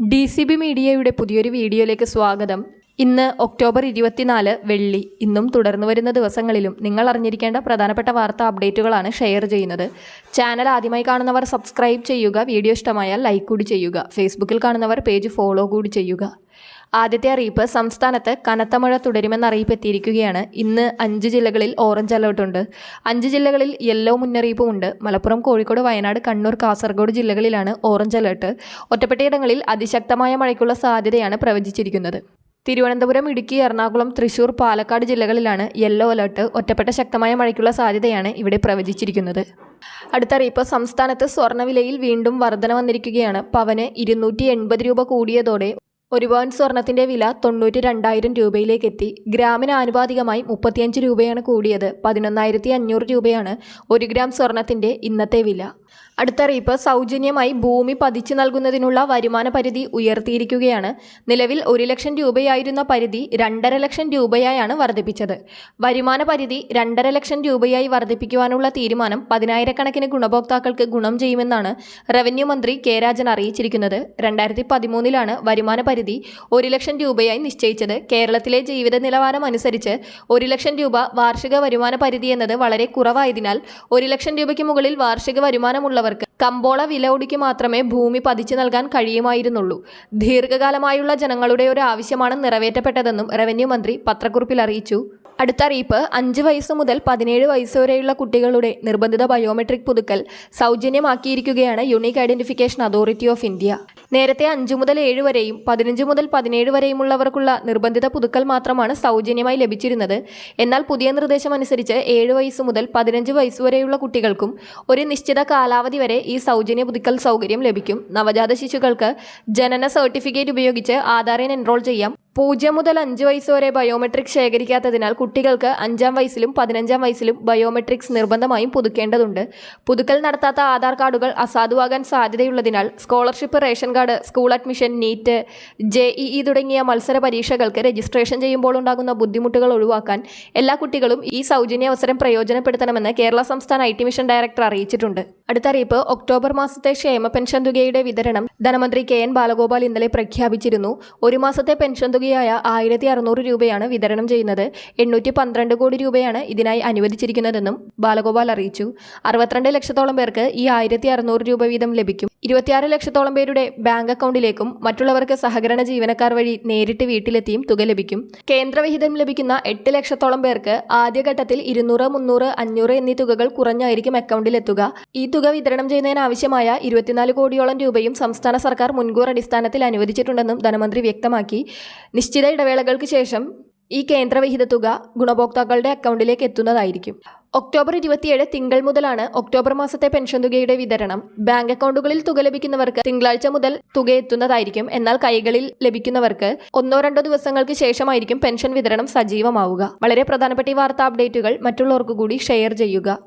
D C B മീഡിയയുടെ പുതിയൊരു വീഡിയോയിലേക്ക് സ്വാഗതം. ഇന്ന് ഒക്ടോബർ ഇരുപത്തിനാല് വെള്ളി. ഇന്നും തുടർന്നു വരുന്ന ദിവസങ്ങളിലും നിങ്ങൾ അറിഞ്ഞിരിക്കേണ്ട പ്രധാനപ്പെട്ട വാർത്താ അപ്ഡേറ്റുകളാണ് ഷെയർ ചെയ്യുന്നത്. ചാനൽ ആദ്യമായി കാണുന്നവർ സബ്സ്ക്രൈബ് ചെയ്യുക വീഡിയോ ഇഷ്ടമായാൽ ലൈക്ക് കൂടി ചെയ്യുക. ഫേസ്ബുക്കിൽ കാണുന്നവർ പേജ് ഫോളോ കൂടി ചെയ്യുക. ആദ്യത്തെ അറിയിപ്പ് സംസ്ഥാനത്ത് കനത്ത മഴ തുടരുമെന്ന അറിയിപ്പ് എത്തിയിരിക്കുകയാണ് ഇന്ന് അഞ്ച് ജില്ലകളിൽ ഓറഞ്ച് അലേർട്ടുണ്ട് അഞ്ച് ജില്ലകളിൽ യെല്ലോ മുന്നറിയിപ്പുമുണ്ട്. മലപ്പുറം കോഴിക്കോട് വയനാട് കണ്ണൂർ കാസർഗോഡ് ജില്ലകളിലാണ് ഓറഞ്ച് അലേർട്ട്. ഒറ്റപ്പെട്ടയിടങ്ങളിൽ അതിശക്തമായ മഴയ്ക്കുള്ള സാധ്യതയാണ് പ്രവചിച്ചിരിക്കുന്നത്. തിരുവനന്തപുരം ഇടുക്കി എറണാകുളം തൃശൂർ പാലക്കാട് ജില്ലകളിലാണ് യെല്ലോ അലർട്ട്. ഒറ്റപ്പെട്ട ശക്തമായ മഴയ്ക്കുള്ള സാധ്യതയാണ് ഇവിടെ പ്രവചിച്ചിരിക്കുന്നത്. അടുത്ത അറിയിപ്പ് സംസ്ഥാനത്ത് സ്വർണവിലയിൽ വീണ്ടും വർധന വന്നിരിക്കുകയാണ് പവന് ഇരുന്നൂറ്റി രൂപ കൂടിയതോടെ ഒരു പവൻ സ്വർണത്തിന്റെ വില തൊണ്ണൂറ്റി രണ്ടായിരം രൂപയിലേക്ക് എത്തി ഗ്രാമിന് ആനുപാതികമായി മുപ്പത്തിയഞ്ച് രൂപയാണ് കൂടിയത്. പതിനൊന്നായിരത്തി അഞ്ഞൂറ് രൂപയാണ് ഒരു ഗ്രാം സ്വർണത്തിന്റെ ഇന്നത്തെ വില. അടുത്ത അറിയിപ്പ് സൗജന്യമായി ഭൂമി പതിച്ചു നൽകുന്നതിനുള്ള വരുമാന പരിധി ഉയർത്തിയിരിക്കുകയാണ്. നിലവിൽ ഒരു ലക്ഷം രൂപയായിരുന്ന പരിധി രണ്ടര ലക്ഷം രൂപയായാണ് വർദ്ധിപ്പിച്ചത്. വരുമാന പരിധി രണ്ടര ലക്ഷം രൂപയായി വർദ്ധിപ്പിക്കുവാനുള്ള തീരുമാനം പതിനായിരക്കണക്കിന് ഗുണഭോക്താക്കൾക്ക് ഗുണം ചെയ്യുമെന്നാണ് റവന്യൂ മന്ത്രി കെ രാജൻ അറിയിച്ചിരിക്കുന്നത്. രണ്ടായിരത്തി പതിമൂന്നിലാണ് വരുമാന പരിധി ഒരു ലക്ഷം രൂപയായി നിശ്ചയിച്ചത്. കേരളത്തിലെ ജീവിത നിലവാരം അനുസരിച്ച് ഒരു ലക്ഷം രൂപ വാർഷിക വരുമാന പരിധി എന്നത് വളരെ കുറവായതിനാൽ ഒരു ലക്ഷം രൂപയ്ക്ക് മുകളിൽ വാർഷിക വരുമാനമുള്ളവർക്ക് കമ്പോള വില ഒടുക്കി മാത്രമേ ഭൂമി പതിച്ചു നൽകാൻ കഴിയുമായിരുന്നുള്ളൂ. ദീർഘകാലമായുള്ള ജനങ്ങളുടെ ഒരു ആവശ്യമാണ് നിറവേറ്റപ്പെട്ടതെന്നും റവന്യൂ മന്ത്രി പത്രക്കുറിപ്പിൽ അറിയിച്ചു. അടുത്ത അറിയിപ്പ് അഞ്ച് വയസ്സ് മുതൽ പതിനേഴ് വയസ്സ് വരെയുള്ള കുട്ടികളുടെ നിർബന്ധിത ബയോമെട്രിക് പുതുക്കൽ സൗജന്യമാക്കിയിരിക്കുകയാണ് unique identification authority of India. നേരത്തെ അഞ്ചു മുതൽ ഏഴ് വരെയും പതിനഞ്ച് മുതൽ പതിനേഴ് വരെയുമുള്ളവർക്കുള്ള നിർബന്ധിത പുതുക്കൽ മാത്രമാണ് സൗജന്യമായി ലഭിച്ചിരുന്നത്. എന്നാൽ പുതിയ നിർദ്ദേശം അനുസരിച്ച് ഏഴ് വയസ്സ് മുതൽ പതിനഞ്ച് വയസ്സ് വരെയുള്ള കുട്ടികൾക്കും ഒരു നിശ്ചിത കാലാവധി വരെ ഈ സൗജന്യ പുതുക്കൽ സൗകര്യം ലഭിക്കും. നവജാത ശിശുക്കൾക്ക് ജനന സർട്ടിഫിക്കറ്റ് ഉപയോഗിച്ച് ആധാറിൽ എൻറോൾ ചെയ്യാം. പൂജ്യം മുതൽ അഞ്ച് വയസ്സ് വരെ ബയോമെട്രിക് ശേഖരിക്കാത്തതിനാൽ കുട്ടികൾക്ക് അഞ്ചാം വയസ്സിലും പതിനഞ്ചാം വയസ്സിലും ബയോമെട്രിക്സ് നിർബന്ധമായും പുതുക്കേണ്ടതുണ്ട്. പുതുക്കൽ നടത്താത്ത ആധാർ കാർഡുകൾ അസാധുവാകാൻ സാധ്യതയുള്ളതിനാൽ scholarship ration card school admission NEET J E തുടങ്ങിയ മത്സര പരീക്ഷകൾക്ക് രജിസ്ട്രേഷൻ ചെയ്യുമ്പോൾ ഉണ്ടാകുന്ന ബുദ്ധിമുട്ടുകൾ ഒഴിവാക്കാൻ എല്ലാ കുട്ടികളും ഈ സൗജന്യ അവസരം പ്രയോജനപ്പെടുത്തണമെന്ന് കേരള സംസ്ഥാന ഐ ടി മിഷൻ ഡയറക്ടർ അറിയിച്ചിട്ടുണ്ട്. അടുത്ത അറിയിപ്പ് ഒക്ടോബർ മാസത്തെ ക്ഷേമ പെൻഷൻ തുകയുടെ വിതരണം ധനമന്ത്രി കെ എൻ ബാലഗോപാൽ ഇന്നലെ പ്രഖ്യാപിച്ചിരുന്നു. ഒരു മാസത്തെ പെൻഷൻ തുകയായ ആയിരത്തി അറുന്നൂറ് രൂപയാണ് വിതരണം ചെയ്യുന്നത്. എണ്ണൂറ്റി പന്ത്രണ്ട് കോടി രൂപയാണ് ഇതിനായി അനുവദിച്ചിരിക്കുന്നതെന്നും ബാലഗോപാൽ അറിയിച്ചു. അറുപത്തിരണ്ട് ലക്ഷത്തോളം പേർക്ക് ഈ ആയിരത്തി അറുന്നൂറ് രൂപ വീതം ലഭിക്കും. ഇരുപത്തിയാറ് ലക്ഷത്തോളം പേരുടെ ബാങ്ക് അക്കൗണ്ടിലേക്കും മറ്റുള്ളവർക്ക് സഹകരണ ജീവനക്കാർ വഴി നേരിട്ട് വീട്ടിലെത്തിയും തുക ലഭിക്കും. കേന്ദ്രവിഹിതം ലഭിക്കുന്ന എട്ട് ലക്ഷത്തോളം പേർക്ക് ആദ്യഘട്ടത്തിൽ ഇരുന്നൂറ് മുന്നൂറ് അഞ്ഞൂറ് എന്നീ തുകകൾ കുറഞ്ഞായിരിക്കും അക്കൗണ്ടിലെത്തുക ഈ തുക വിതരണം ചെയ്യുന്നതിനാവശ്യമായ ഇരുപത്തിനാല് കോടിയോളം രൂപയും സംസ്ഥാന സർക്കാർ മുൻകൂർ അടിസ്ഥാനത്തിൽ അനുവദിച്ചിട്ടുണ്ടെന്നും ധനമന്ത്രി വ്യക്തമാക്കി. നിശ്ചിത ഇടവേളകൾക്ക് ശേഷം ഈ കേന്ദ്രവിഹിത തുക ഗുണഭോക്താക്കളുടെ അക്കൗണ്ടിലേക്ക് എത്തുന്നതായിരിക്കും. ഒക്ടോബർ ഇരുപത്തിയേഴ് തിങ്കൾ മുതലാണ് ഒക്ടോബർ മാസത്തെ പെൻഷൻ തുകയുടെ വിതരണം. ബാങ്ക് അക്കൗണ്ടുകളിൽ തുക ലഭിക്കുന്നവർക്ക് തിങ്കളാഴ്ച മുതൽ തുക എത്തുന്നതായിരിക്കും. എന്നാൽ കൈകളിൽ ലഭിക്കുന്നവർക്ക് ഒന്നോ രണ്ടോ ദിവസങ്ങൾക്ക് ശേഷമായിരിക്കും പെൻഷൻ വിതരണം സജീവമാവുക. വളരെ പ്രധാനപ്പെട്ട ഈ വാർത്താ അപ്ഡേറ്റുകൾ മറ്റുള്ളവർക്ക് കൂടി ഷെയർ ചെയ്യുക.